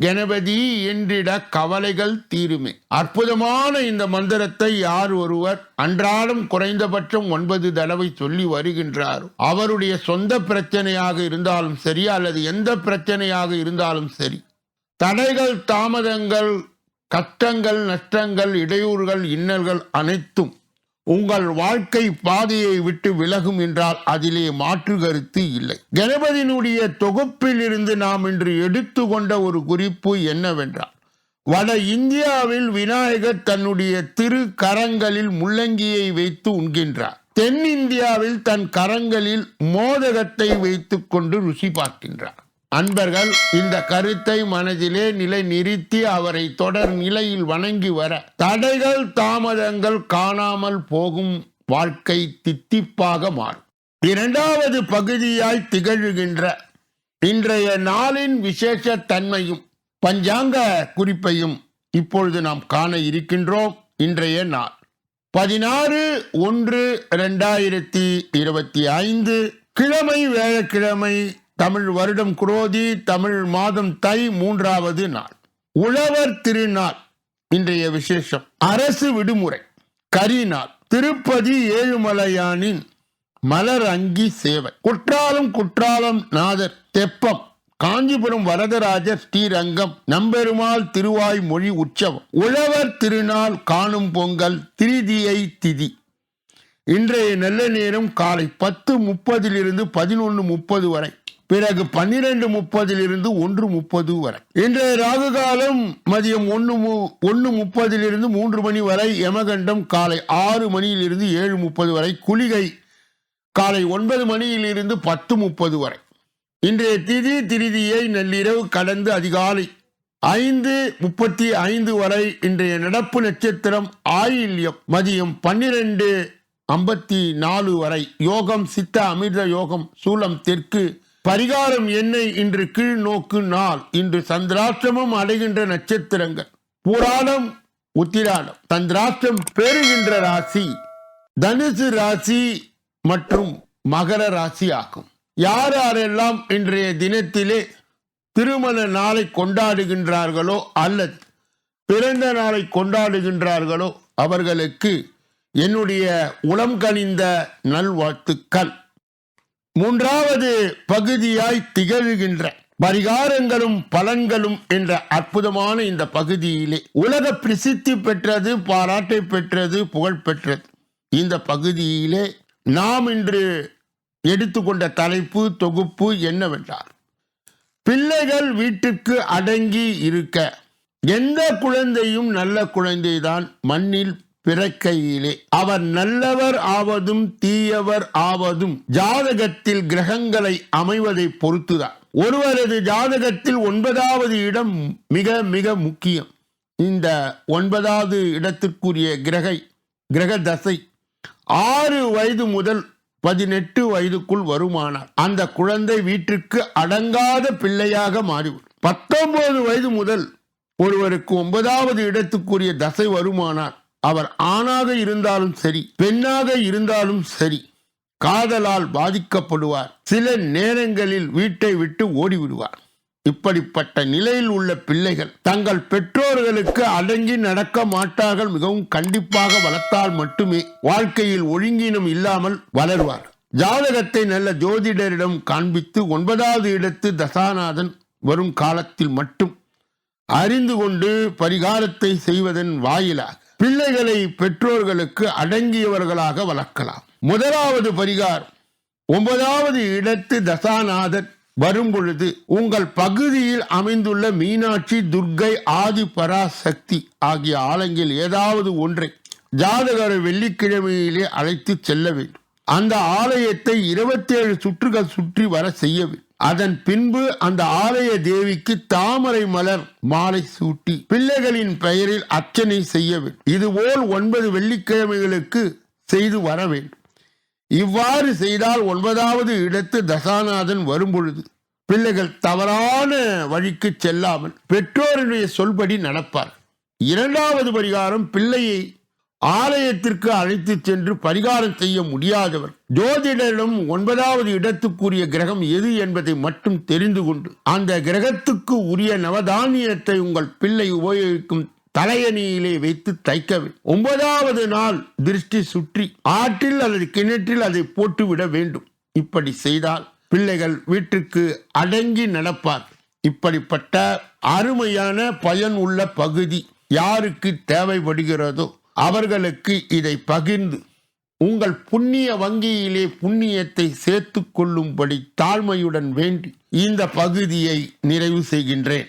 கணபதி என்றிட கவலைகள் தீருமே. அற்புதமான இந்த மந்திரத்தை யார் ஒருவர் அன்றாடம் குறைந்தபட்சம் ஒன்பது தடவை சொல்லி வருகின்றார். அவருடைய சொந்த பிரச்சனையாக இருந்தாலும் சரி அல்லது எந்த பிரச்சனையாக இருந்தாலும் சரி. தடைகள் தாமதங்கள் கஷ்டங்கள் நஷ்டங்கள் இடையூறுகள் இன்னல்கள் அனைத்தும் உங்கள் வாழ்க்கை பாதையை விட்டு விலகும் என்றால் அதிலே மாற்று கருத்து இல்லை. கணபதியினுடைய தொகுப்பில் இருந்து நாம் இன்று எடுத்துக்கொண்ட ஒரு குறிப்பு என்னவென்றால் வட இந்தியாவில் விநாயகர் தன்னுடைய திரு கரங்களில் முள்ளங்கியை வைத்து உண்கின்றார். தென்னிந்தியாவில் தன் கரங்களில் மோதகத்தை வைத்துக்கொண்டு ருசி பார்க்கின்றார். அன்பர்கள் இந்த கருத்தை மனதிலே நிலை நிறுத்தி அவரை தொடர் நிலையில் வணங்கி வர. தடைகள் தாமதங்கள் காணாமல் போகும் வாழ்க்கை தித்திப்பாக மாறும். இரண்டாவது பகுதியாய் திகழ்கின்ற இன்றைய நாளின் விசேஷ தன்மையும் பஞ்சாங்க குறிப்பையும் இப்பொழுது நாம் காண இருக்கின்றோம். இன்றைய நாள் பதினாறு ஒன்று இரண்டாயிரத்தி இருபத்தி ஐந்து கிழமை வேழக்கிழமை தமிழ் வருடம் குரோதி தமிழ் மாதம் தை மூன்றாவது நாள். உழவர் திருநாள் இன்றைய விசேஷம். அரசு விடுமுறை கரிநாள் திருப்பதி ஏழுமலையானின் மலர் அங்கி சேவை. குற்றாலம் குற்றாலம் நாதர் தெப்பம். காஞ்சிபுரம் வரதராஜர் ஸ்ரீரங்கம். நம்பெருமாள் திருவாய் மொழி உற்சவம். உழவர் திருநாள் காணும் பொங்கல் திரிதியை திதி. இன்றைய நல்ல நேரம் காலை பத்து முப்பதிலிருந்து பதினொன்று முப்பது வரை. பிறகு பன்னிரண்டு முப்பதிலிருந்து ஒன்று முப்பது வரை. இன்றைய ராகு காலம் மதியம் ஒன்று ஒன்று முப்பதிலிருந்து மூன்று மணி வரை யமகண்டம் காலை ஆறு மணியிலிருந்து ஏழு முப்பது வரை குளிகை காலை ஒன்பது மணியிலிருந்து பத்து முப்பது வரை. இன்றைய திதி திருதியை நள்ளிரவு கடந்து அதிகாலை ஐந்து முப்பத்தி ஐந்து வரை இன்றைய நடப்பு நட்சத்திரம் ஆயில்யம். மதியம் பன்னிரண்டு ஐம்பத்தி நாலு வரை யோகம் சித்த அமிர்த யோகம் சூலம் தெற்கு பரிகாரம் என்னை இன்று கீழ் நோக்கு நாள் இன்று சந்திராஷ்டமம் அடைகின்ற நட்சத்திரங்கள். புராணம் உத்திராடம். சந்திராஷ்டம் பெறுகின்ற ராசி தனுசு ராசி மற்றும் மகர ராசி ஆகும். யார் யாரெல்லாம் இன்றைய தினத்திலே திருமண நாளை கொண்டாடுகின்றார்களோ அல்லது பிறந்த நாளை கொண்டாடுகின்றார்களோ அவர்களுக்கு என்னுடைய உளம் கனிந்த நல்வாழ்த்துக்கள். மூன்றாவது பகுதியாய் திகழ்கின்ற பரிகாரங்களும் பலன்களும் என்ற அற்புதமான இந்த பகுதியிலே. உலக பிரசித்தி பெற்றது பாராட்டை பெற்றது புகழ் பெற்றது. இந்த பகுதியிலே நாம் இன்று எடுத்துக்கொண்ட தலைப்பு தொகுப்பு என்னவென்றார் பிள்ளைகள் வீட்டுக்கு அடங்கி இருக்க எந்த குழந்தையும் நல்ல குழந்தைதான் மண்ணில் பிறக்கையிலே. அவர் நல்லவர் ஆவதும் தீயவர் ஆவதும். ஜாதகத்தில் கிரகங்களை அமைவதை பொறுத்துதான். ஒருவரது ஜாதகத்தில் ஒன்பதாவது இடம் மிக மிக முக்கியம். இந்த ஒன்பதாவது இடத்திற்குரிய கிரகை கிரக தசை ஆறு வயது முதல் பதினெட்டு வயதுக்குள் வருமானார் அந்த குழந்தை வீட்டிற்கு அடங்காத பிள்ளையாக மாறிவிடும். பத்தொன்பது வயது முதல் ஒருவருக்கு ஒன்பதாவது இடத்துக்குரிய தசை வருமானார் அவர் ஆணாக இருந்தாலும் சரி பெண்ணாக இருந்தாலும் சரி காதலால் பாதிக்கப்படுவார். சில நேரங்களில் வீட்டை விட்டு ஓடிவிடுவார். இப்படிப்பட்ட நிலையில் உள்ள பிள்ளைகள் தங்கள் பெற்றோர்களுக்கு அடங்கி நடக்க மாட்டார்கள். மிகவும் கண்டிப்பாக வளர்த்தால் மட்டுமே வாழ்க்கையில் ஒழுங்கினம் இல்லாமல் வளர்வார். ஜாதகத்தை நல்ல ஜோதிடரிடம் காண்பித்து ஒன்பதாவது இடத்து தசாநாதன் வரும் காலத்தில் மட்டும் அறிந்து கொண்டு பரிகாரத்தை செய்வதன் வாயிலாக பிள்ளைகளை பெற்றோர்களுக்கு அடங்கியவர்களாக வளர்க்கலாம். முதலாவது பரிகாரம் ஒன்பதாவது இடத்து தசாநாதன் வரும் பொழுது உங்கள் பகுதியில் அமைந்துள்ள மீனாட்சி துர்க்கை ஆதி பராசக்தி ஆகிய ஆலயங்கள் ஏதாவது ஒன்றை ஜாதகரை வெள்ளிக்கிழமையிலே அழைத்து செல்ல வேண்டும். அந்த ஆலயத்தை இருபத்தேழு சுற்றுகள் சுற்றி வர செய்ய வேண்டும். அதன் பின்பு அந்த ஆலய தேவிக்கு தாமரை மலர் மாலை சூட்டி பிள்ளைகளின் பெயரில் அர்ச்சனை செய்ய வேண்டும். இதுபோல் ஒன்பது வெள்ளிக்கிழமைகளுக்கு செய்து வர வேண்டும். இவ்வாறு செய்தால் ஒன்பதாவது இடத்து தசாநாதன் வரும்பொழுது பிள்ளைகள் தவறான வழிக்கு செல்லாமல் பெற்றோருடைய சொல்படி நடப்பார் இரண்டாவது பரிகாரம் பிள்ளையை ஆலயத்திற்கு அழைத்து சென்று பரிகாரம் செய்ய முடியாதவர். ஜோதிடரிடம் ஒன்பதாவது இடத்துக்குரிய கிரகம் எது என்பதை மட்டும் தெரிந்து கொண்டு அந்த கிரகத்துக்கு உரிய நவதானியத்தை உங்கள் பிள்ளை உபயோகிக்கும் தலையணியிலே வைத்து தைக்கவே ஒன்பதாவது நாள் திருஷ்டி சுற்றி ஆற்றில் அல்லது கிணற்றில் அதை போட்டுவிட வேண்டும். இப்படி செய்தால் பிள்ளைகள் வீட்டுக்கு அடங்கி நடப்பார் இப்படிப்பட்ட அருமையான பயன் உள்ள பகுதி யாருக்கு தேவைப்படுகிறதோ அவர்களுக்கு இதை பகிர்ந்து உங்கள் புண்ணிய வங்கியிலே புண்ணியத்தை சேர்த்து கொள்ளும்படி தாழ்மையுடன் வேண்டி இந்த பகுதியை நிறைவு செய்கின்றேன்.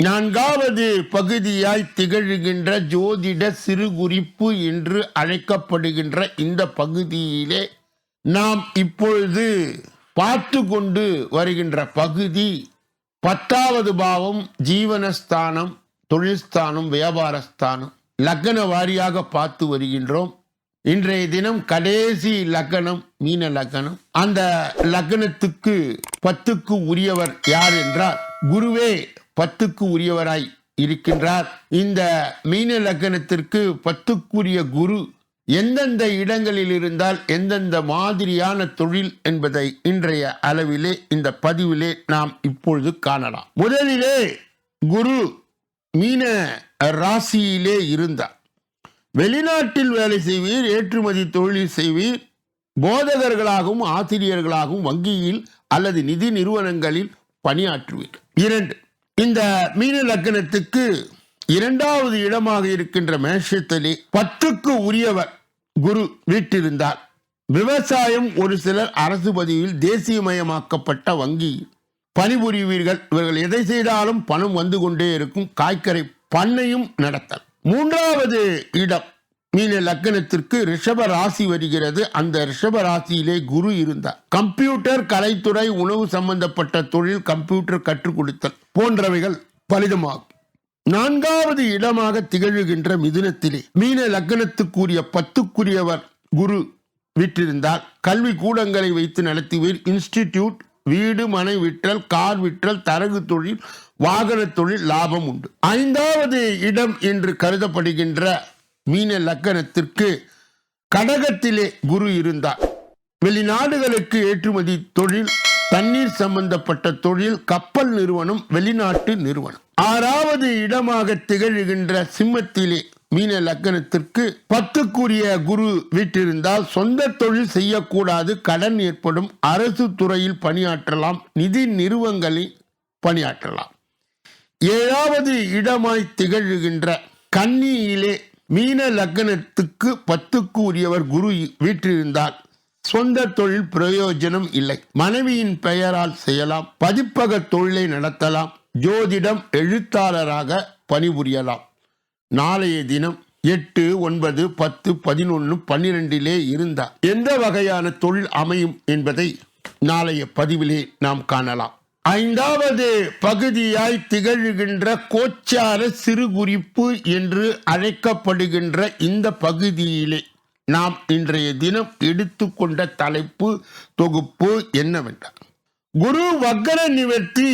நான்காவது பகுதியாய் திகழ்கின்ற ஜோதிட சிறு குறிப்பு என்று அழைக்கப்படுகின்ற இந்த பகுதியிலே நாம் இப்பொழுது பார்த்து கொண்டு வருகின்ற பகுதி பத்தாவது பாவம் ஜீவனஸ்தானம் தொழில்ஸ்தானம் வியாபாரஸ்தானம். லக்ன வாரியாக பார்த்து வருகின்றோம். இன்றைய தினம் கடைசி லக்கணம் மீன லக்கணம் அந்த லக்னத்துக்கு பத்துக்கு உரியவர் யார் என்றால் குருவே பத்துக்கு உரியவராய் இருக்கின்றார். இந்த மீன லக்னத்திற்கு பத்துக்குரிய குரு எந்தெந்த இடங்களில் இருந்தால் எந்தெந்த மாதிரியான தொழில் என்பதை இன்றைய அளவிலே இந்த பதிவிலே நாம் இப்பொழுது காணலாம். முதலிலே குரு மீன ராசியிலே இருந்தார். வெளிநாட்டில் வேலை செய்வீர் ஏற்றுமதி தொழில் செய்வீர் போதகர்களாகவும் ஆசிரியர்களாகவும் வங்கியில் அல்லது நிதி நிறுவனங்களில் பணியாற்றுவீர். இரண்டு இந்த மீன லக்கணத்துக்கு இரண்டாவது இடமாக இருக்கின்ற மேஷத்திலே பத்துக்கு உரியவர் குரு வீட்டிருந்தார். விவசாயம் ஒரு சிலர் அரசு பதிவில் தேசியமயமாக்கப்பட்ட வங்கியில் பணிபுரிவீர்கள். இவர்கள் எதை செய்தாலும் பணம் வந்து கொண்டே இருக்கும். காய்கறி பண்ணையும் நடத்தல். மூன்றாவது இடம். மீன லக்கணத்திற்கு ரிஷப ராசி வருகிறது. அந்த ரிஷப ராசியிலே குரு இருந்தார். கம்ப்யூட்டர் கலைத்துறை உணவு சம்பந்தப்பட்ட தொழில் கம்ப்யூட்டர் கற்றுக் கொடுத்தல் போன்றவைகள் பலிதமாகும். நான்காவது இடமாக திகழ்கின்ற மிதுனத்திலே மீன லக்கணத்துக்குரிய பத்துக்குரியவர் குரு விட்டிருந்தால் கல்வி கூடங்களை வைத்து நடத்துவீர். இன்ஸ்டிடியூட் வீடு மனை விற்றல் கார் விற்றல் தரகு தொழில் வாகன தொழில் லாபம் உண்டு. ஐந்தாவது இடம் என்று கருதப்படுகின்ற மீன லக்கணத்திற்கு கடகத்திலே குரு இருந்தார். வெளிநாடுகளுக்கு ஏற்றுமதி தொழில் தண்ணீர் சம்பந்தப்பட்ட தொழில் கப்பல் நிறுவனம் வெளிநாட்டு நிறுவனம். ஆறாவது இடமாக திகழ்கின்ற சிம்மத்திலே மீன லக்கணத்திற்கு பத்துக்குரிய குரு வீட்டிருந்தால் சொந்த தொழில் செய்யக்கூடாது கடன் ஏற்படும் அரசு துறையில் பணியாற்றலாம் நிதி நிறுவனங்களில் பணியாற்றலாம். ஏழாவது இடமாய் திகழ்கின்ற கன்னியிலே மீன லக்னத்துக்கு பத்துக்கு உரியவர் குரு வீற்றிருந்தால் சொந்த தொழில் பிரயோஜனம் இல்லை. மனைவியின் பெயரால் செய்யலாம் பதிப்பக தொழிலை நடத்தலாம் ஜோதிடம் எழுத்தாளராக பணிபுரியலாம். நாளைய தினம் எட்டு ஒன்பது பத்து பதினொன்று பன்னிரெண்டிலே இருந்தார் எந்த வகையான தொழில் அமையும் என்பதை நாளைய பதிவிலே நாம் காணலாம். ஐந்தாவது பகுதியாய் திகழ்கின்ற கோச்சார சிறு குறிப்பு என்று அழைக்கப்படுகின்ற இந்த பகுதியிலே நாம் இன்றைய தினம் எடுத்துக்கொண்ட தலைப்பு தொகுப்பு என்னவென்றால் குரு வக்கர நிவர்த்தி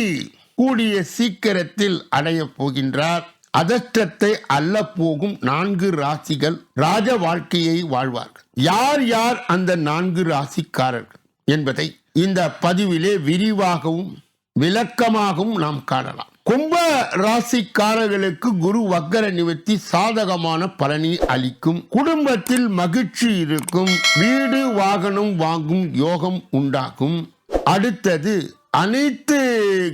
கூடிய சீக்கிரத்தில் அடையப் போகின்றார். அதஷ்டத்தை அல்ல போகும் நான்கு ராசிகள் ராஜ வாழ்க்கையை வாழ்வார்கள். யார் யார் அந்த நான்கு ராசிக்காரர்கள் என்பதை இந்த பதிவிலே விரிவாகவும் விளக்கமாகவும் நாம் காணலாம். கும்ப ராசிக்காரர்களுக்கு குரு வக்கர நிவர்த்தி சாதகமான பலனை அளிக்கும். குடும்பத்தில் மகிழ்ச்சி இருக்கும். வீடு வாகனம் வாங்கும் யோகம் உண்டாகும். அடுத்தது அனைத்து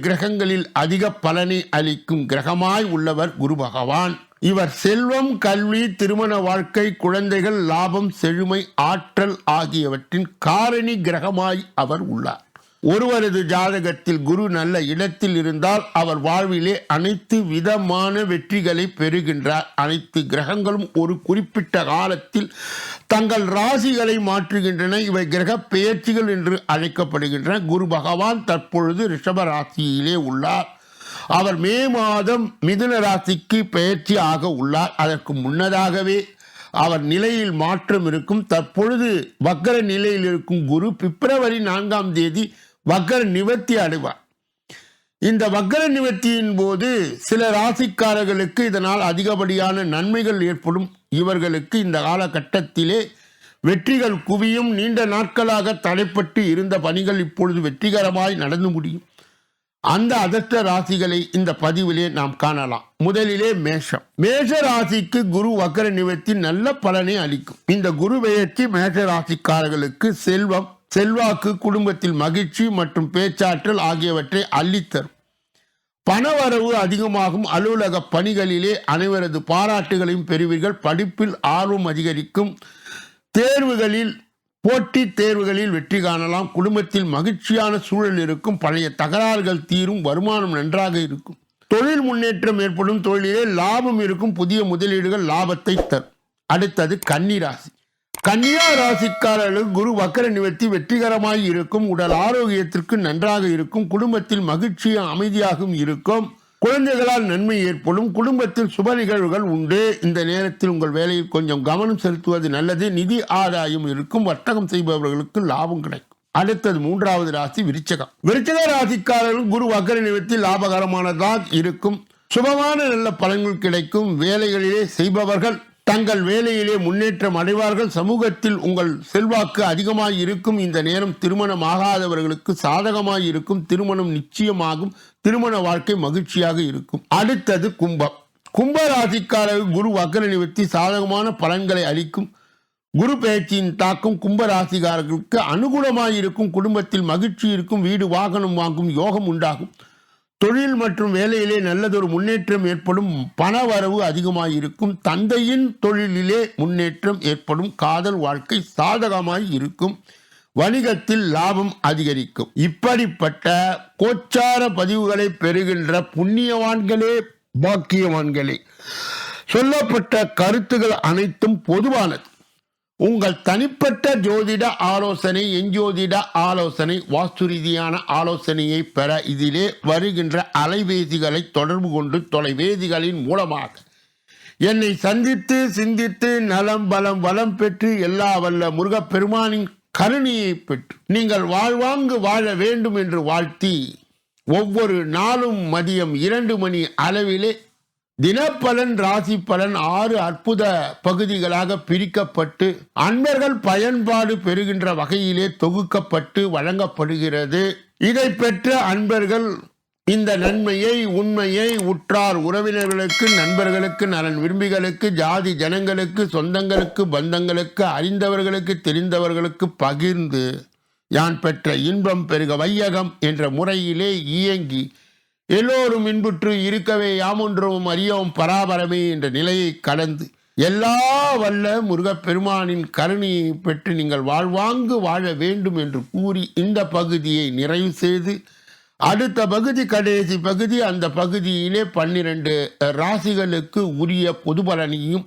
கிரகங்களில் அதிக பலனை அளிக்கும் கிரகமாய் உள்ளவர் குரு பகவான். இவர் செல்வம் கல்வி திருமண வாழ்க்கை குழந்தைகள் லாபம் செழுமை ஆற்றல் ஆகியவற்றின் காரணி கிரகமாய் அவர் உள்ளார். ஒருவரது ஜாதகத்தில் குரு நல்ல இடத்தில் இருந்தால் அவர் வாழ்விலே அனைத்து விதமான வெற்றிகளை பெறுகின்றார். அனைத்து கிரகங்களும் ஒரு குறிப்பிட்ட காலத்தில் தங்கள் ராசிகளை மாற்றுகின்றன. இவை கிரக பெயர்ச்சிகள் என்று அழைக்கப்படுகின்றன. குரு பகவான் தற்பொழுது ரிஷப ராசியிலே உள்ளார். அவர் மே மாதம் மிதுன ராசிக்கு பெயர்ச்சி ஆக உள்ளார். அதற்கு முன்னதாகவே அவர் நிலையில் மாற்றம் இருக்கும். தற்பொழுது வக்கர நிலையில் இருக்கும் குரு பிப்ரவரி நான்காம் தேதி வக்கர நிவர்த்தி அடைவார் இந்த வக்கர நிவர்த்தியின் போது சில ராசிக்காரர்களுக்கு இதனால் அதிகப்படியான நன்மைகள் ஏற்படும். இவர்களுக்கு இந்த காலகட்டத்திலே வெற்றிகள் குவியும். நீண்ட நாட்களாக தடைப்பட்டு இருந்த பணிகள் இப்பொழுது வெற்றிகரமாய் நடந்து முடியும். அந்த அதிர்ஷ்ட ராசிகளை இந்த பதிவிலே நாம் காணலாம். முதலிலே மேஷம். மேஷ ராசிக்கு குரு வக்கர நிவர்த்தி நல்ல பலனை அளிக்கும். இந்த குரு பெயர்ச்சி மேஷ ராசிக்காரர்களுக்கு செல்வம் செல்வாக்கு குடும்பத்தில் மகிழ்ச்சி மற்றும் பேச்சாற்றல் ஆகியவற்றை அள்ளித்தரும். பணவரவு அதிகமாகும். அலுவலக பணிகளிலே அனைவரது பாராட்டுகளையும் பெறுவீர்கள். படிப்பில் ஆர்வம் அதிகரிக்கும். தேர்வுகளில் போட்டித் தேர்வுகளில் வெற்றி காணலாம். குடும்பத்தில் மகிழ்ச்சியான சூழல் இருக்கும். பழைய தகராறுகள் தீரும். வருமானம் நன்றாக இருக்கும். தொழில் முன்னேற்றம் ஏற்படும். தொழிலே லாபம் இருக்கும். புதிய முதலீடுகள் லாபத்தை தரும். அடுத்தது கன்னிராசி கன்னியா ராசிக்காரர்கள் குரு வக்கர நிவர்த்தி வெற்றிகரமாய் இருக்கும் உடல் ஆரோக்கியத்திற்கு நன்றாக இருக்கும் குடும்பத்தில் மகிழ்ச்சியும் அமைதியாகவும் இருக்கும். குழந்தைகளால் நன்மை ஏற்படும் குடும்பத்தில் சுப நிகழ்வுகள் உண்டு. இந்த நேரத்தில் உங்கள் வேலையில் கொஞ்சம் கவனம் செலுத்துவது நல்லது. நிதி ஆதாயம் இருக்கும் வர்த்தகம் செய்பவர்களுக்கு லாபம் கிடைக்கும். அடுத்தது மூன்றாவது ராசி விருச்சகம். விருச்சக ராசிக்காரர்கள் குரு வக்கர நிவர்த்தி லாபகரமானதாக இருக்கும். சுபமான நல்ல பலன்கள் கிடைக்கும். வேலைகளிலே செய்பவர்கள் தங்கள் வேலையிலே முன்னேற்றம் அடைவார்கள். சமூகத்தில் உங்கள் செல்வாக்கு அதிகமாக இருக்கும் இந்த நேரம் திருமணம் ஆகாதவர்களுக்கு சாதகமாக இருக்கும் திருமணம் நிச்சயமாகும். திருமண வாழ்க்கை மகிழ்ச்சியாக இருக்கும். அடுத்தது கும்பம். கும்ப ராசிக்காரர்கள் குரு வக்கர நிவர்த்தி சாதகமான பலன்களை அளிக்கும். குரு பெயர்ச்சியின் தாக்கம் கும்பராசிகாரர்களுக்கு அனுகூலமாக இருக்கும் குடும்பத்தில் மகிழ்ச்சி இருக்கும். வீடு வாகனம் வாங்கும் யோகம் உண்டாகும். தொழில் மற்றும் வேலையிலே நல்லதொரு முன்னேற்றம் ஏற்படும் பண வரவு அதிகமாக இருக்கும் தந்தையின் தொழிலிலே முன்னேற்றம் ஏற்படும் காதல் வாழ்க்கை சாதகமாய் இருக்கும் வணிகத்தில் லாபம் அதிகரிக்கும். இப்படிப்பட்ட கோச்சார பதிவுகளை பெறுகின்ற புண்ணியவான்களே பாக்கியவான்களே. சொல்லப்பட்ட கருத்துகள் அனைத்தும் பொதுவானது. உங்கள் தனிப்பட்ட ஜோதிட ஆலோசனை எஞ்சோதிட ஆலோசனை வாஸ்து ரீதியான ஆலோசனையை பெற இதிலே வருகின்ற அலைவேதிகளை தொடர்பு கொண்டு தொலைவேதிகளின் மூலமாக என்னை சந்தித்து சிந்தித்து நலம் பலம் வளம் பெற்று எல்லா வல்ல முருகப்பெருமானின் கருணையை பெற்று நீங்கள் வாழ்வாங்கு வாழ வேண்டும் என்று வாழ்த்தி ஒவ்வொரு நாளும் மதியம் இரண்டு மணி அளவிலே தினப்பலன் ராசி பலன் ஆறு அற்புத பகுதிகளாக பிரிக்கப்பட்டு அன்பர்கள் பயன்பாடு பெறுகின்ற வகையிலே தொகுக்கப்பட்டு வழங்கப்படுகிறது. இதை பெற்ற அன்பர்கள் இந்த நன்மையை உண்மையை உற்றார் உறவினர்களுக்கு நண்பர்களுக்கு நலன் விரும்பிகளுக்கு ஜாதி ஜனங்களுக்கு சொந்தங்களுக்கு பந்தங்களுக்கு அறிந்தவர்களுக்கு தெரிந்தவர்களுக்கு பகிர்ந்து யான் பெற்ற இன்பம் பெருக வையகம் என்ற முறையிலே இயங்கி எல்லோரும் இன்புற்று இருக்கவே யாமொன்றவும் அறியவும் பராபரமே என்ற நிலையை கடந்து எல்லா வல்ல முருகப்பெருமானின் கருணையை பெற்று நீங்கள் வாழ்வாங்கு வாழ வேண்டும் என்று கூறி இந்த பகுதியை நிறைவு செய்து அடுத்த பகுதி கடைசி பகுதி அந்த பகுதியிலே பன்னிரண்டு ராசிகளுக்கு உரிய பொது பலனையும்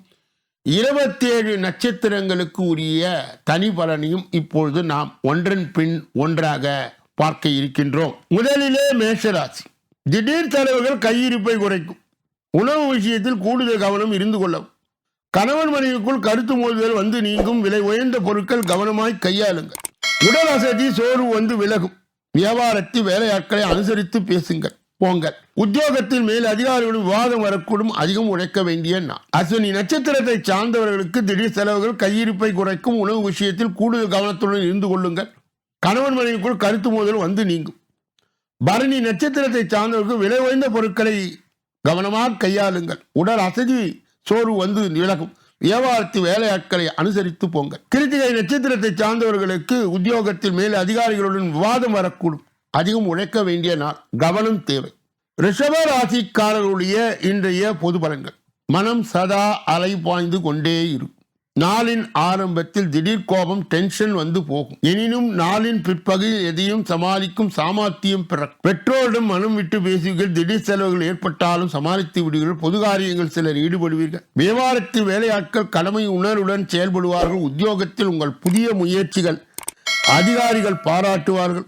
இருபத்தேழு நட்சத்திரங்களுக்கு உரிய தனி பலனையும் இப்பொழுது நாம் ஒன்றன் பின் ஒன்றாக பார்க்க இருக்கின்றோம். முதலிலே மேஷராசி. திடீர் செலவுகள் கையிருப்பை குறைக்கும். உணவு விஷயத்தில் கூடுதல் கவனம் இருந்து கொள்ளவும். கணவன் மனைவிக்குள் கருத்து மோதுதல் வந்து நீங்கும். விலை உயர்ந்த பொருட்கள் கவனமாய் கையாளுங்கள். உடல் அசதி சோர்வு வந்து விலகும். வியாபாரத்தில் வேலையாட்களை அனுசரித்து பேசுங்கள். போங்கள். உத்தியோகத்தில் மேல் அதிகாரிகளும் விவாதம் வரக்கூடும். அதிகம் உழைக்க வேண்டிய நாள். அஸ்வினி நட்சத்திரத்தை சார்ந்தவர்களுக்கு திடீர் செலவுகள் கையிருப்பை குறைக்கும். உணவு விஷயத்தில் கூடுதல் கவனத்துடன் இருந்து கொள்ளுங்கள். கணவன் மனைவிக்குள் கருத்து மோதல் வந்து நீங்கும். பரணி நட்சத்திரத்தை சார்ந்தவர்கள் விலை உயர்ந்த பொருட்களை கவனமாக கையாளுங்கள். உடல் அசதி சோர்வு வந்து விலகும். வியாபாரத்து வேலையாட்களை அனுசரித்து போங்க கிருத்திகை நட்சத்திரத்தை சார்ந்தவர்களுக்கு உத்தியோகத்தில் மேல் அதிகாரிகளுடன் விவாதம் வரக்கூடும். அதிகம் உழைக்க வேண்டிய நாள். கவனம் தேவை. ரிஷப ராசிக்காரர்களுடைய இன்றைய பொது பலன்கள். மனம் சதா அலை பாய்ந்து கொண்டே இருக்கும். நாளின் ஆரம்பத்தில் திடீர் கோபம் டென்ஷன் வந்து போகும். எனினும் நாளின் பிற்பகையில் எதையும் சமாளிக்கும் சாமர்த்தியம் பிறக்கும் பெற்றோரிடம் மனம் விட்டு பேசுவீர்கள். திடீர் செலவுகள் ஏற்பட்டாலும் சமாளித்து விடுவீர்கள். பொது காரியங்கள் சிலர் ஈடுபடுவீர்கள். வியாபாரத்தில் வேலையாட்கள் கடமை உணர்வுடன் செயல்படுவார்கள். உத்தியோகத்தில் உங்கள் புதிய முயற்சிகள் அதிகாரிகள் பாராட்டுவார்கள்.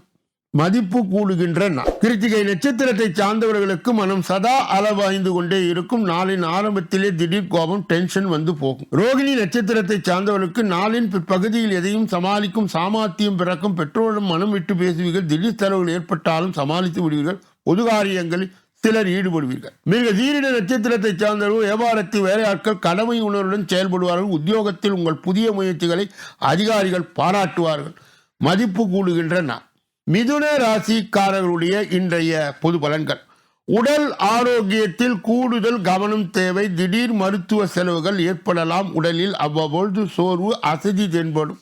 மதிப்பு கூடுகின்ற நாள் கிருத்திகை நட்சத்திரத்தை சார்ந்தவர்களுக்கு மனம் சதா அளவாய்ந்து கொண்டே இருக்கும். நாளின் ஆரம்பத்திலே திடீர் கோபம் டென்ஷன் வந்து போகும். ரோகிணி நட்சத்திரத்தை சார்ந்தவர்களுக்கு நாளின் பிற்பகுதியில் எதையும் சமாளிக்கும் சாமர்த்தியம் பிறக்கும். பெற்றோரிடம் மனம் விட்டு பேசுவீர்கள். திடீர் செலவுகள் ஏற்பட்டாலும் சமாளித்து விடுவீர்கள். பொது காரியங்களில் சிலர் ஈடுபடுவீர்கள். மிக தீரிட நட்சத்திரத்தை சார்ந்தவர்கள் வியாபாரத்தில் வேலையாட்கள் கடமை உணர்வுடன் செயல்படுவார்கள். உத்தியோகத்தில் உங்கள் புதிய முயற்சிகளை அதிகாரிகள் பாராட்டுவார்கள். மதிப்பு கூடுகின்ற நான் மிதுன ராசிக்காரர்களுடைய இன்றைய பொது பலன்கள். உடல் ஆரோக்கியத்தில் கூடுதல் கவனம் தேவை. திடீர் மருத்துவ செலவுகள் ஏற்படலாம். உடலில் அவ்வப்பொழுது சோர்வு அசதி தென்படும்.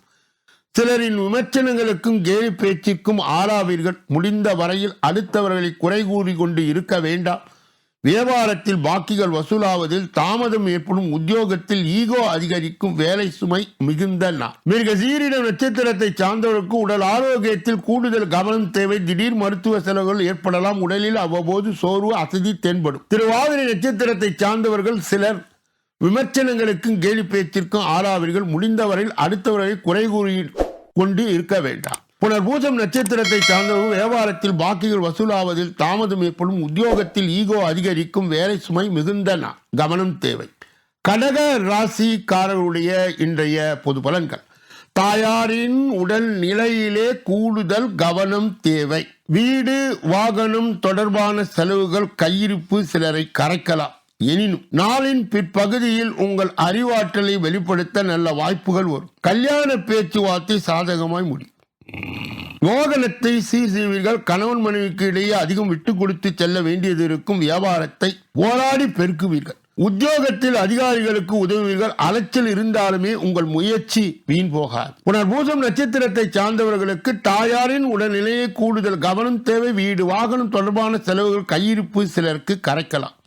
சிலரின் விமர்சனங்களுக்கும் கேலி பேச்சுக்கும் ஆளாவீர்கள். முடிந்த வரையில் அடுத்தவர்களை குறை கூறி கொண்டு இருக்க வேண்டாம். வியாபாரத்தில் பாக்கிகள் வசூலாவதில் தாமதம் ஏற்படும் உத்தியோகத்தில் ஈகோ அதிகரிக்கும் வேலை சுமை மிகுந்த நாள். மிக சீரிட நட்சத்திரத்தை சார்ந்தவருக்கு உடல் ஆரோக்கியத்தில் கூடுதல் கவனம் தேவை. திடீர் மருத்துவ செலவுகள் ஏற்படலாம். உடலில் அவ்வப்போது சோர்வு அசதி தென்படும். திருவாதிரை நட்சத்திரத்தை சார்ந்தவர்கள் சிலர் விமர்சனங்களுக்கும் கேலி பேச்சிற்கும் ஆளாவீர்கள். முடிந்தவரையில் அடுத்தவர்களை குறை கூறி கொண்டு இருக்க வேண்டாம். புனர்பூசம் நட்சத்திரத்தை சார்ந்தவர்கள் வியாபாரத்தில் பாக்கிகள் வசூலாவதில் தாமதம் ஏற்படும் உத்தியோகத்தில் ஈகோ அதிகரிக்கும் வேலை சுமை மிகுந்த கவனம் தேவை. கடக ராசிக்காரர்களுடைய இன்றைய பொது பலன்கள். தாயாரின் உடல் நிலையிலே கூடுதல் கவனம் தேவை. வீடு வாகனம் தொடர்பான செலவுகள் கையிருப்பு சிலரை கரைக்கலாம். எனினும் நாளின் பிற்பகுதியில் உங்கள் அறிவாற்றலை வெளிப்படுத்த நல்ல வாய்ப்புகள் வரும். கல்யாண பேச்சுவார்த்தை சாதகமாய் முடியும். மோதனத்தை சீர் செய்வீர்கள் கணவன் மனைவிக்கு இடையே அதிகம் விட்டு கொடுத்து செல்ல வேண்டியது இருக்கும் வியாபாரத்தை போராடி பெருக்குவீர்கள். உத்தியோகத்தில் அதிகாரிகளுக்கு உதவுவீர்கள். அலைச்சல் இருந்தாலுமே உங்கள் முயற்சி வீண் போகாது. புனர்பூசம் நட்சத்திரத்தை சார்ந்தவர்களுக்கு தாயாரின் உடல்நிலையை கூடுதல் கவனம் தேவை. வீடு வாகனம் தொடர்பான செலவுகள் கையிருப்பு சிலருக்கு கரைக்கலாம்.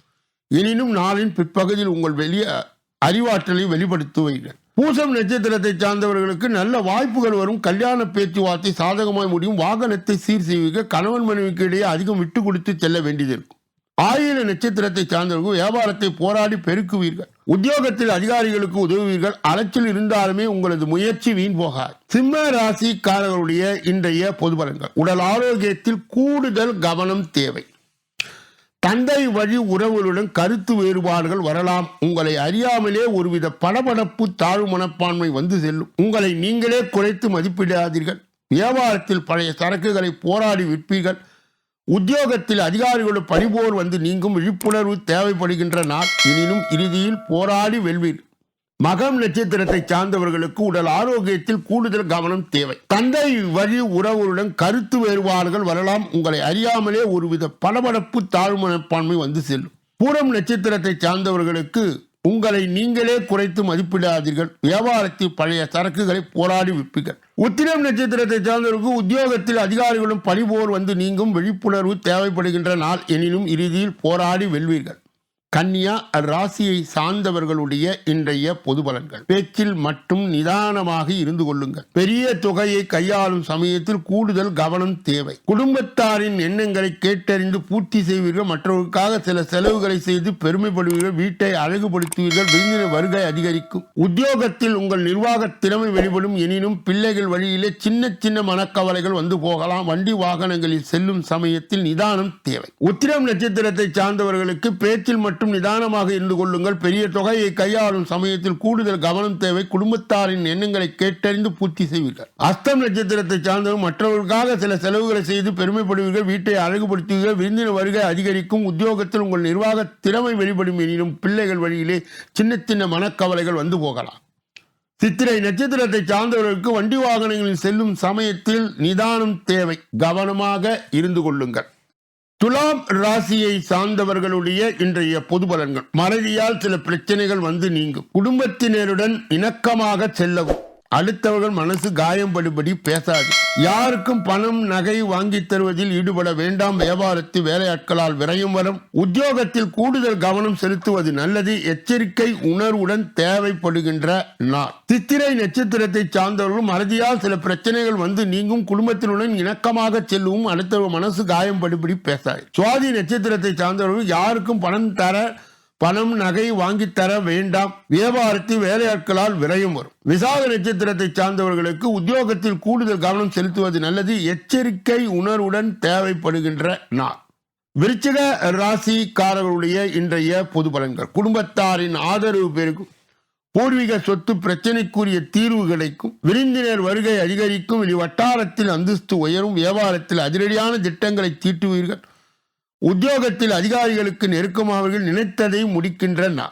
எனினும் நாளின் பிற்பகுதியில் உங்கள் வெளிய அறிவாற்றலை வெளிப்படுத்துவீர்கள். பூசம் நட்சத்திரத்தை சார்ந்தவர்களுக்கு நல்ல வாய்ப்புகள் வரும். கல்யாண பேச்சுவார்த்தை சாதகமாய் முடியும். வாகனத்தை சீர் செய்விக்க கணவன் மனைவிக்கு இடையே அதிகம் விட்டு கொடுத்து செல்ல வேண்டியது இருக்கும். ஆயில நட்சத்திரத்தை சார்ந்தவர்கள் வியாபாரத்தை போராடி பெருக்குவீர்கள். உத்தியோகத்தில் அதிகாரிகளுக்கு உதவுவீர்கள். அலைச்சல் இருந்தாலுமே உங்களது முயற்சி வீண் போகாது. சிம்ம ராசிக்காரர்களுடைய இன்றைய பொது பலன்கள். உடல் ஆரோக்கியத்தில் கூடுதல் கவனம் தேவை. தந்தை வழி உறவுகளுடன் கருத்து வேறுபாடுகள் வரலாம். உங்களை அறியாமலே ஒருவித படபடப்பு தாழ்வு மனப்பான்மை வந்து செல்லும். உங்களை நீங்களே குறைத்து மதிப்பிடாதீர்கள். வியாபாரத்தில் பழைய சரக்குகளை போராடி விற்பீர்கள். உத்தியோகத்தில் அதிகாரிகளுடன் பணிபோர் வந்து நீங்கும் விழிப்புணர்வு தேவைப்படுகின்ற நாள். எனினும் இறுதியில் போராடி வெல்வீர். மகம் நட்சத்திரத்தை சார்ந்தவர்களுக்கு உடல் ஆரோக்கியத்தில் கூடுதல் கவனம் தேவை. தந்தை வழி உறவுடன் கருத்து வேறுபாடுகள் வரலாம். உங்களை அறியாமலே ஒருவித படபடப்பு தாழ்வு மனப்பான்மை வந்து செல்லும். பூரம் நட்சத்திரத்தை சார்ந்தவர்களுக்கு உங்களை நீங்களே குறைத்து மதிப்பிடாதீர்கள். வியாபாரத்தில் பழைய சரக்குகளை போராடி விற்பீர்கள். உத்திரம் நட்சத்திரத்தை சார்ந்தவர்களுக்கு உத்தியோகத்தில் அதிகாரிகளும் பணிபோர் வந்து நீங்கும் விழிப்புணர்வு தேவைப்படுகின்ற நாள் எனினும் இறுதியில் போராடி வெல்வீர்கள். கன்னியா ராசியை சார்ந்தவர்களுடைய இன்றைய பொது பலன்கள். பேச்சில் மட்டும் நிதானமாக இருந்து கொள்ளுங்கள். பெரிய தொகையை கையாளும் சமயத்தில் கூடுதல் கவனம் தேவை. குடும்பத்தாரின் எண்ணங்களை கேட்டறிந்து பூர்த்தி செய்வீர்கள். மற்றவர்களுக்காக சில செலவுகளை செய்து பெருமைப்படுவீர்கள். வீட்டை அழகுபடுத்துவீர்கள். விருந்தினர் வருகை அதிகரிக்கும். உத்தியோகத்தில் உங்கள் நிர்வாக திறமை வெளிப்படும். எனினும் பிள்ளைகள் வழியிலே சின்ன சின்ன மனக்கவலைகள் வந்து போகலாம். வண்டி வாகனங்களில் செல்லும் சமயத்தில் நிதானம் தேவை. உத்திரம் நட்சத்திரத்தை சார்ந்தவர்களுக்கு பேச்சில் மட்டும் நிதானமாக இருந்து கொள்ளுங்கள். பெரிய தொகையை கையாளும் சமயத்தில் கூடுதல் கவனம் தேவை. குடும்பத்தாரின் எண்ணங்களை கேட்டறிந்து பூர்த்தி செய்வீர்கள். அஸ்தம் நட்சத்திரத்தை சார்ந்தவர்கள் மற்றவர்களுக்காக சில செலவுகளை செய்து பெருமைப்படுவீர்கள். வீட்டை அழகுபடுத்துவீர்கள். விருந்தின வருகை அதிகரிக்கும். உத்தியோகத்தில் உங்கள் நிர்வாக திறமை வெளிப்படும். எனினும் பிள்ளைகள் வழியிலே சின்ன சின்ன மனக்கவலைகள் வந்து போகலாம். சித்திரை நட்சத்திரத்தை சார்ந்தவர்களுக்கு வண்டி வாகனங்களில் செல்லும் சமயத்தில் நிதானம் தேவை. கவனமாக இருந்து கொள்ளுங்கள். துலாம் ராசியை சார்ந்தவர்களுடைய இன்றைய பொது பலன்கள் மறதியால் சில பிரச்சனைகள் வந்து நீங்கும். குடும்பத்தினருடன் இணக்கமாக செல்லவும். அடுத்தவர்கள் மனசு காயம்படுபடி பேசாது. யாருக்கும் பணம் நகை வாங்கி தருவதில் ஈடுபட வேண்டாம். வியாபாரத்தில் வேலையாட்களால் விரையும் வரும். உத்தியோகத்தில் கூடுதல் கவனம் செலுத்துவது நல்லது. எச்சரிக்கை உணர்வுடன் தேவைப்படுகின்ற நாள். சித்திரை நட்சத்திரத்தை சார்ந்தவர்களும் மறதியால் சில பிரச்சனைகள் வந்து நீங்கும். குடும்பத்தினுடன் இணக்கமாக செல்லவும். அடுத்தவர்கள் மனசு காயம்படுபடி பேசாது. சுவாதி நட்சத்திரத்தை சார்ந்தவர்கள் யாருக்கும் பணம் தர பணம் நகை வாங்கித்தர தர வேண்டாம். வியாபாரத்தில் வேலையாட்களால் விரையும் வரும். விசாக நட்சத்திரத்தை சார்ந்தவர்களுக்கு உத்தியோகத்தில் கூடுதல் கவனம் செலுத்துவது நல்லது. எச்சரிக்கை உணர்வுடன் தேவைப்படுகின்ற நாள். விருச்சிக ராசிக்காரர்களுடைய இன்றைய பொது பலன்கள். குடும்பத்தாரின் ஆதரவு பெருகும். பூர்வீக சொத்து பிரச்சனைக்குரிய தீர்வு கிடைக்கும். விருந்தினர் வருகை அதிகரிக்கும். இனி வட்டாரத்தில் அந்தஸ்து உயரும். வியாபாரத்தில் அதிரடியான திட்டங்களை தீட்டுவீர்கள். உத்தியோகத்தில் அதிகாரிகளுக்கு நெருக்கமாவர்கள் நினைத்ததை முடிக்கின்ற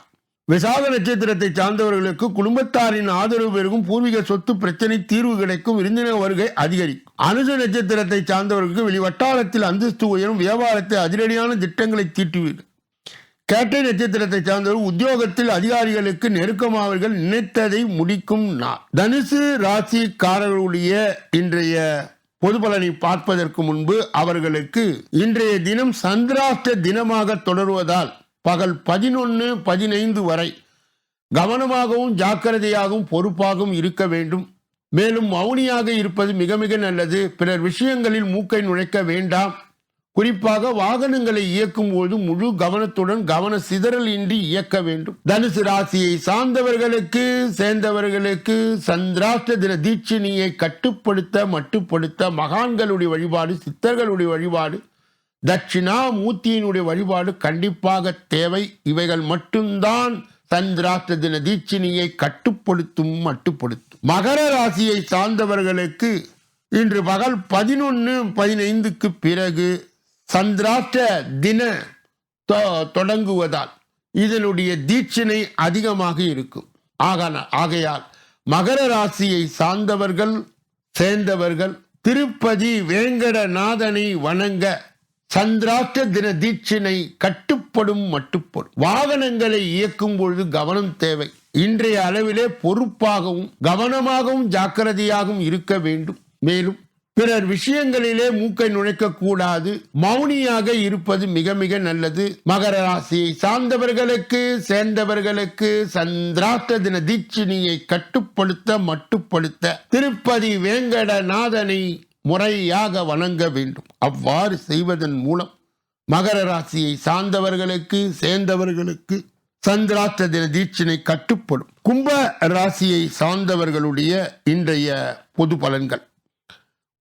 விசாக நட்சத்திரத்தை சார்ந்தவர்களுக்கு குடும்பத்தாரின் ஆதரவு பெருகும் பூர்வீக சொத்து பிரச்சனை தீர்வு கிடைக்கும் விருந்தினர் வருகை அதிகரிக்கும். அனுச நட்சத்திரத்தை சார்ந்தவர்களுக்கு வெளி வட்டாரத்தில் அந்தஸ்து உயரும் வியாபாரத்தை அதிரடியான திட்டங்களை தீட்டுவீர்கள் கேட்டை நட்சத்திரத்தை சார்ந்தவர்கள் உத்தியோகத்தில் அதிகாரிகளுக்கு நெருக்கமாவர்கள் நினைத்ததை முடிக்கும் நாள் தனுசு ராசிக்காரர்களுடைய இன்றைய பொதுபலனை பார்ப்பதற்கு முன்பு அவர்களுக்கு இன்றைய தினம் சந்திராஷ்ட தினமாக தொடருவதால் பகல் பதினொன்று பதினைந்து வரை கவனமாகவும் ஜாக்கிரதையாகவும் பொறுப்பாகவும் இருக்க வேண்டும். மேலும் மௌனியாக இருப்பது மிக மிக நல்லது. பிறர் விஷயங்களில் மூக்கை நுழைக்க வேண்டாம். குறிப்பாக வாகனங்களை இயக்கும் போது முழு கவனத்துடன் கவன சிதறல் இன்றி இயக்க வேண்டும். தனுசு ராசியை சார்ந்தவர்களுக்கு சேர்ந்தவர்களுக்கு சந்திராஷ்ட தின தீட்சிணியை கட்டுப்படுத்த மட்டுப்படுத்த மகான்களுடைய வழிபாடு சித்தர்களுடைய வழிபாடு தட்சிணா மூர்த்தியினுடைய வழிபாடு கண்டிப்பாக தேவை. இவைகள் மட்டும்தான் சந்திராஷ்ட தின தீட்சிணியை கட்டுப்படுத்தும் மட்டுப்படுத்தும். மகர ராசியை சார்ந்தவர்களுக்கு இன்று பகல் பதினொன்று பதினைந்துக்கு பிறகு சந்திராஷ்ட தின தொ- தொடங்குவதால் இதனுடைய தீட்சணை அதிகமாக இருக்கும். ஆகன ஆகையால் மகர ராசியை சார்ந்தவர்கள் சேர்ந்தவர்கள் திருப்பதி வேங்கடநாதனை வணங்க சந்திராஷ்ட தின தீட்சினை கட்டுப்படும் மட்டுப்படும் வாகனங்களை இயக்கும் பொழுது கவனம் தேவை. இன்றைய அளவிலே பொறுப்பாகவும் கவனமாகவும் ஜாக்கிரதையாகவும் இருக்க வேண்டும். மேலும் பிறர் விஷயங்களிலே மூக்கை நுழைக்க கூடாது மௌனியாக இருப்பது மிக மிக நல்லது. மகர ராசியை சார்ந்தவர்களுக்கு சேர்ந்தவர்களுக்கு சந்திராஷ்ட தின தீட்சிணியை கட்டுப்படுத்த மட்டுப்படுத்த திருப்பதி வேங்கடநாதனை முறையாக வணங்க வேண்டும். அவ்வாறு செய்வதன் மூலம் மகர ராசியை சார்ந்தவர்களுக்கு சேர்ந்தவர்களுக்கு சந்திராத்த தின தீட்சினை கட்டுப்படும். கும்ப ராசியை சார்ந்தவர்களுடைய இன்றைய பொது பலன்கள்.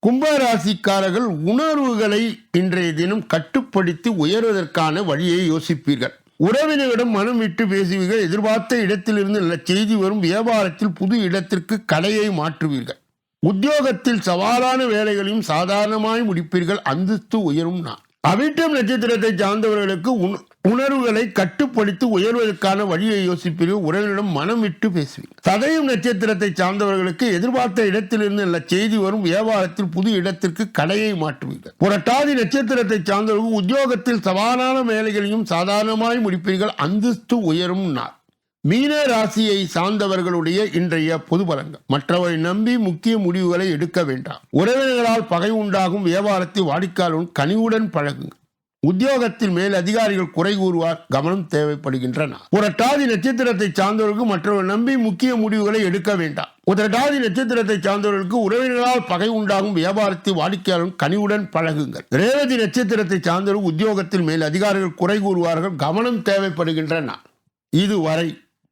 கும்பராசிக்காரர்கள் உணர்வுகளை இன்றைய தினம் கட்டுப்படுத்தி உயர்வதற்கான வழியை யோசிப்பீர்கள். உறவினரிடம் மனம் விட்டு பேசுவீர்கள். எதிர்பார்த்த இடத்திலிருந்து நல்ல செய்தி வரும். வியாபாரத்தில் புது இடத்திற்கு கடையை மாற்றுவீர்கள். உத்தியோகத்தில் சவாலான வேலைகளையும் சாதாரணமாய் முடிப்பீர்கள். அந்தஸ்து உயரும் நான் அவிட்டம் நட்சத்திரத்தை சார்ந்தவர்களுக்கு உணர்வுகளை கட்டுப்படுத்தி உயர்வதற்கான வழியை யோசிப்பீர்கள். உறவினரிடம் மனம் விட்டு பேசுவீர்கள். சதயம் நட்சத்திரத்தை சார்ந்தவர்களுக்கு எதிர்பார்த்த இடத்திலிருந்து நல்ல செய்தி வரும். வியாபாரத்தில் புது இடத்திற்கு கடையை மாற்றுவீர்கள். புரட்டாதி நட்சத்திரத்தை சார்ந்தவர்கள் உத்தியோகத்தில் சவாலான வேலைகளையும் சாதாரணமாய் முடிப்பீர்கள். அந்தஸ்து உயரும் நாள். மீன ராசியை சார்ந்தவர்களுடைய இன்றைய பொது பலன்கள். மற்றவரை நம்பி முக்கிய முடிவுகளை எடுக்க வேண்டாம். உறவினர்களால் பகை உண்டாகும் வியாபாரத்தை வாடிக்கையாளரும் கனிவுடன் பழகுங்கள். உத்தியோகத்தில் மேல் அதிகாரிகள் குறை கூறுவார் கவனம் தேவைப்படுகின்றன. புரட்டாதி நட்சத்திரத்தை சார்ந்தவர்களுக்கு மற்றவர் நம்பி முக்கிய முடிவுகளை எடுக்க வேண்டாம். உதட்டாதி நட்சத்திரத்தை சார்ந்தவர்களுக்கு உறவினர்களால் பகை உண்டாகும் வியாபாரத்தை வாடிக்கையாளரும் கனிவுடன் பழகுங்கள். ரேவதி நட்சத்திரத்தை சார்ந்தவர்கள் உத்தியோகத்தில் மேல் அதிகாரிகள் குறை கூறுவார்கள் கவனம் தேவைப்படுகின்றன. இதுவரை